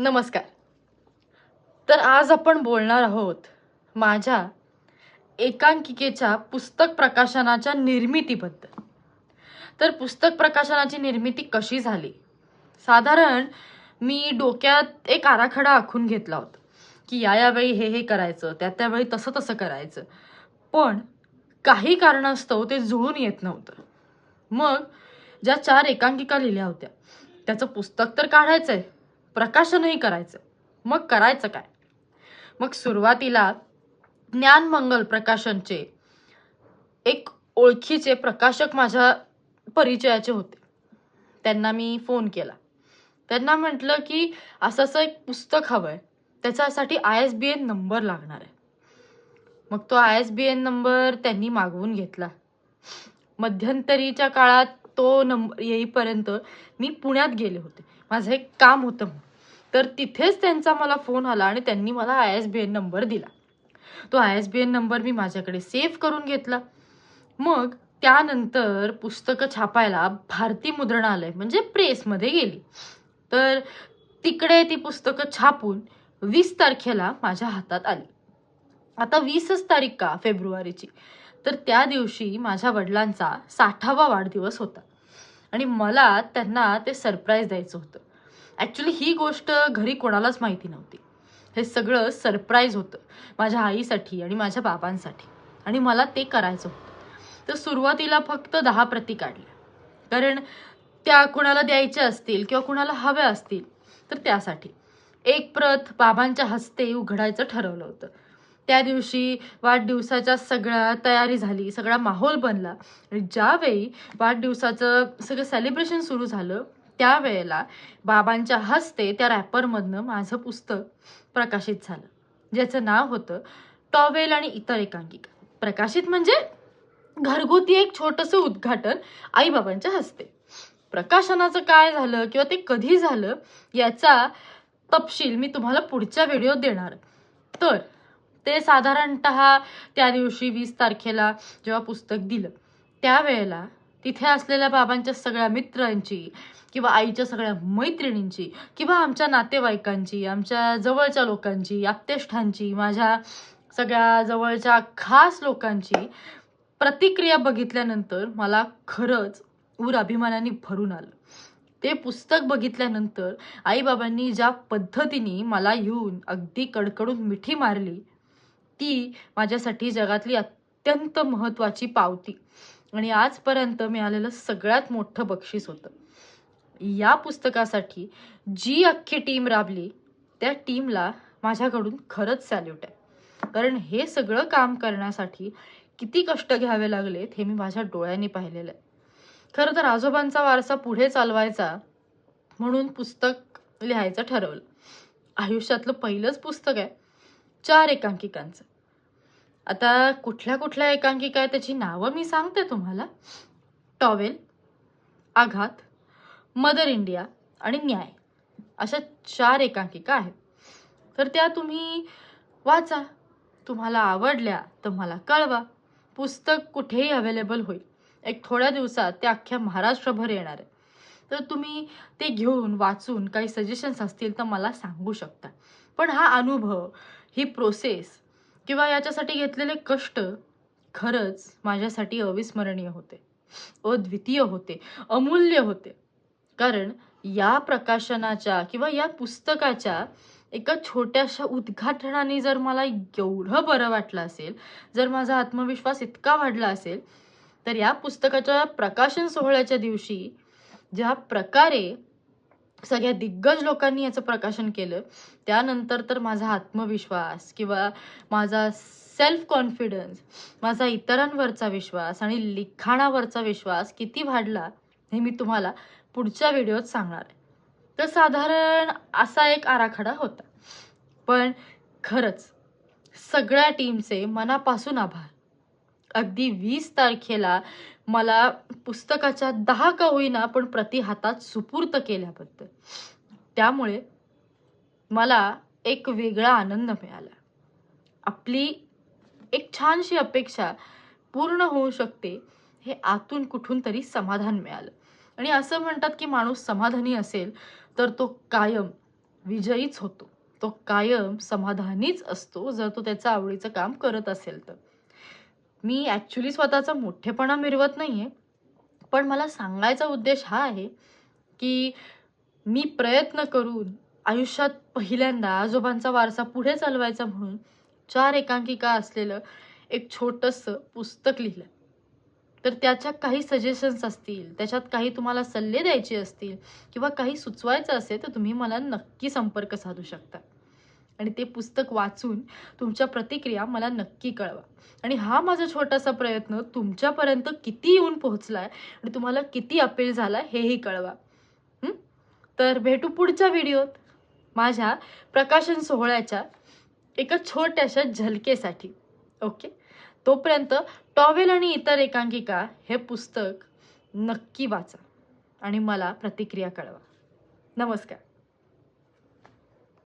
नमस्कार. तर आज आपण बोलणार आहोत माझ्या एकांकिकेच्या पुस्तक प्रकाशनाच्या निर्मितीबद्दल. तर पुस्तक प्रकाशनाची निर्मिती कशी झाली? साधारण मी डोक्यात एक आराखडा आखून घेतला होता की या यावेळी हे हे करायचं त्या त्यावेळी तसं तसं करायचं. पण काही कारणास्तव ते जुळून येत नव्हतं. मग ज्या चार एकांकिका लिहिल्या होत्या त्याचं पुस्तक तर काढायचं आहे प्रकाशनही करायचं. मग करायचं काय? मग सुरुवातीला ज्ञानमंगल प्रकाशनचे एक ओळखीचे प्रकाशक माझ्या परिचयाचे होते. त्यांना मी फोन केला. त्यांना म्हटलं की असं असं एक पुस्तक हवं आहे त्याच्यासाठी I S B N number लागणार आहे. मग तो I S B N number त्यांनी मागवून घेतला. मध्यंतरीच्या काळात तो नंबर येईपर्यंत मी पुण्यात गेले होते. माझं एक काम होतं तर तिथेच त्यांचा मला फोन आला आणि त्यांनी मला I S B N number दिला. तो I S B N number मी माझ्याकडे सेव्ह करून घेतला. मग त्यानंतर पुस्तकं छापायला भारती मुद्रणालय म्हणजे प्रेसमध्ये गेली. तर तिकडे ती पुस्तकं छापून वीस तारखेला माझ्या हातात आली. आता वीसच तारीख का? फेब्रुवारीची. तर त्या दिवशी माझ्या वडिलांचा साठावा वाढदिवस होता. आणि मला त्यांना ते सरप्राईज द्यायचं होतं. ॲक्च्युली ही गोष्ट घरी कोणालाच माहिती नव्हती. हे सगळं सरप्राईज होतं. माझ्या आईसाठी आणि माझ्या बाबांसाठी. आणि मला ते करायचं होतं. तर सुरुवातीला फक्त दहा प्रती काढल्या. कारण त्या कुणाला द्यायच्या असतील किंवा कुणाला हव्या असतील तर त्यासाठी. एक प्रत बाबांच्या हस्ते उघडायचं ठरवलं होतं. त्या दिवशी वाढदिवसाच्या सगळ्या तयारी झाली सगळा माहोल बनला. आणि ज्यावेळी वाढदिवसाचं सगळं सेलिब्रेशन सुरू झालं त्यावेळेला बाबांच्या हस्ते त्या रॅपरमधनं माझं पुस्तक प्रकाशित झालं ज्याचं नाव होतं टॉवेल आणि इतर एकांकिका. प्रकाशित म्हणजे घरगुती एक छोटंसं उद्घाटन आईबाबांच्या हस्ते. प्रकाशनाचं काय झालं किंवा ते कधी झालं याचा तपशील मी तुम्हाला पुढच्या व्हिडिओत देणार. तर ते साधारणत त्या दिवशी वीस तारखेला जेव्हा पुस्तक दिलं त्यावेळेला तिथे असलेल्या बाबांच्या सगळ्या मित्रांची किंवा आईच्या सगळ्या मैत्रिणींची किंवा आमच्या नातेवाईकांची आमच्या जवळच्या लोकांची आप्तेष्ठांची माझ्या सगळ्या जवळच्या खास लोकांची प्रतिक्रिया बघितल्यानंतर मला खरंच ऊर अभिमानाने भरून आलं. ते पुस्तक बघितल्यानंतर आईबाबांनी ज्या पद्धतीने मला येऊन अगदी कडकडून मिठी मारली ती माझ्यासाठी जगातली अत्यंत महत्त्वाची पावती. आणि आजपर्यंत मिळालेलं सगळ्यात मोठं बक्षीस होतं. या पुस्तकासाठी जी अख्खी टीम राबली त्या टीमला माझ्याकडून खरंच सॅल्यूट आहे. कारण हे सगळं काम करण्यासाठी किती कष्ट घ्यावे लागलेत हे मी माझ्या डोळ्यांनी पाहिलेलं आहे. खरं तर आजोबांचा वारसा पुढे चालवायचा म्हणून पुस्तक लिहायचं ठरवलं. आयुष्यातलं पहिलंच पुस्तक आहे चार एकांकिकांचं. आता कुठल्या कुठल्या एकांकिका आहे त्याची नावं मी सांगते तुम्हाला. टॉवेल आघात मदर इंडिया आणि न्याय अशा चार एकांकिका आहेत. तर त्या तुम्ही वाचा. तुम्हाला आवडल्या तर मला कळवा. पुस्तक कुठेही अवेलेबल होईल. एक थोड्या दिवसात ते अख्ख्या महाराष्ट्रभर येणार आहे. तर तुम्ही ते घेऊन वाचून काही सजेशन्स असतील तर मला सांगू शकता. पण हा अनुभव ही प्रोसेस किंवा याच्यासाठी घेतलेले कष्ट खरंच माझ्यासाठी अविस्मरणीय होते. अद्वितीय होते. अमूल्य होते. कारण या प्रकाशनाच्या किंवा या पुस्तकाच्या एका छोट्याशा उद्घाटनाने जर मला एवढं बरं वाटलं असेल जर माझा आत्मविश्वास इतका वाढला असेल तर या पुस्तकाच्या प्रकाशन सोहळ्याच्या दिवशी ज्या प्रकारे सगळ्या दिग्गज लोकांनी याचं प्रकाशन केलं. त्यानंतर तर माझा आत्मविश्वास किंवा माझा सेल्फ कॉन्फिडन्स माझा इतरांवरचा विश्वास आणि लिखाणावरचा विश्वास किती वाढला हे मी तुम्हाला पुढच्या व्हिडिओत सांगणार आहे. तर साधारण असा एक आराखडा होता. पण खरंच सगळ्या टीमचे मनापासून आभार. अगदी वीस तारखेला मला पुस्तकाच्या दहा का होईना पण प्रति हातात सुपूर्त केल्याबद्दल. त्यामुळे मला एक वेगळा आनंद मिळाला. आपली एक छानशी अपेक्षा पूर्ण होऊ शकते हे आतून कुठून तरी समाधान मिळालं. आणि असं म्हणतात की माणूस समाधानी असेल तर तो कायम विजयीच होतो. तो कायम समाधानीच असतो जर तो त्याचं आवडीचं काम करत असेल तर. मी ॲक्च्युली स्वतःचा मोठेपणा मिरवत नाही आहे पण मला सांगायचा उद्देश हा आहे की मी प्रयत्न करून आयुष्यात पहिल्यांदा आजोबांचा वारसा पुढे चालवायचा म्हणून चार एकांकिका असलेलं एक छोटंसं पुस्तक लिहिलं. तर त्याच्या काही सजेशन्स असतील त्याच्यात काही तुम्हाला सल्ले द्यायचे असतील किंवा काही सुचवायचं असेल तर तुम्ही मला नक्की संपर्क साधू शकता. आणि ते पुस्तक वाचून तुमच्या प्रतिक्रिया मला नक्की कळवा. आणि हा माझा छोटासा प्रयत्न तुमच्यापर्यंत किती येऊन पोहोचला आहे आणि तुम्हाला किती अपील झाला हेही कळवा. तर भेटू पुढच्या व्हिडिओत. माझ्या प्रकाशन सोहळ्याच्या एका छोट्याशा झलकेसाठी. ओके? तोपर्यंत टॉवेल आणि इतर एकांकिका हे पुस्तक नक्की वाचा आणि मला प्रतिक्रिया कळवा. नमस्कार.